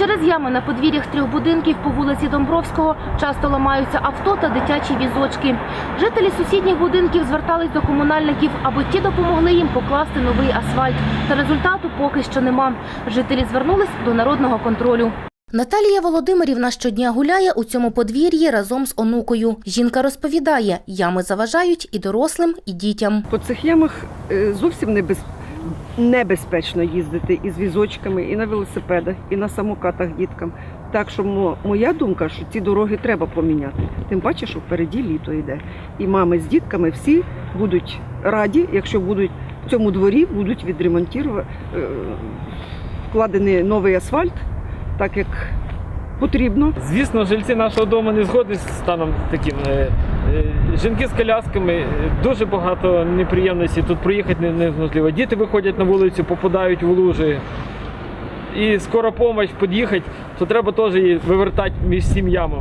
Через ями на подвір'ях трьох будинків по вулиці Домбровського часто ламаються авто та дитячі візочки. Жителі сусідніх будинків звертались до комунальників, аби ті допомогли їм покласти новий асфальт. Та результату поки що нема. Жителі звернулись до народного контролю. Наталія Володимирівна щодня гуляє у цьому подвір'ї разом з онукою. Жінка розповідає, ями заважають і дорослим, і дітям. По цих ямах е, зовсім небез... небезпечно їздити і з візочками, і на велосипедах, і на самокатах діткам. Так що моя думка, що ці дороги треба поміняти. Тим паче, що впереді літо йде. І мами з дітками всі будуть раді, якщо будуть в цьому дворі будуть відремонтувати, е, вкладений новий асфальт, так як потрібно. Звісно, жильці нашого дому не згодні з станом таким. Е, Жінки з колясками, е, дуже багато неприємностей. Тут проїхати неможливо. Діти виходять на вулицю, попадають в лужі. І скоро помощь під'їхати, то треба теж її вивертати між сім'ями.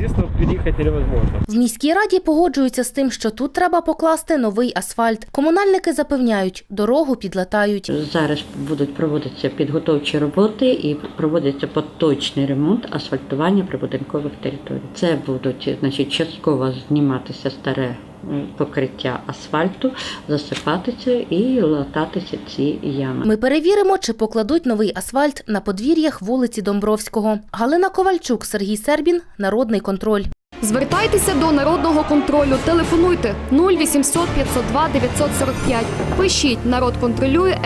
Звісно, під'їхати невозможно. В міській раді погоджуються з тим, що тут треба покласти новий асфальт. Комунальники запевняють, дорогу підлатають. Зараз будуть проводитися підготовчі роботи і проводиться поточний ремонт асфальтування прибудинкових територій. Це будуть значить, частково зніматися старе покриття асфальту, засипатися і лататися ці ями. Ми перевіримо, чи покладуть новий асфальт на подвір'ях вулиці Домбровського. Галина Ковальчук, Сергій Сербін, Народний контроль. Звертайтеся до народного контролю. Телефонуйте 0800 502 945. Пишіть народ контролює.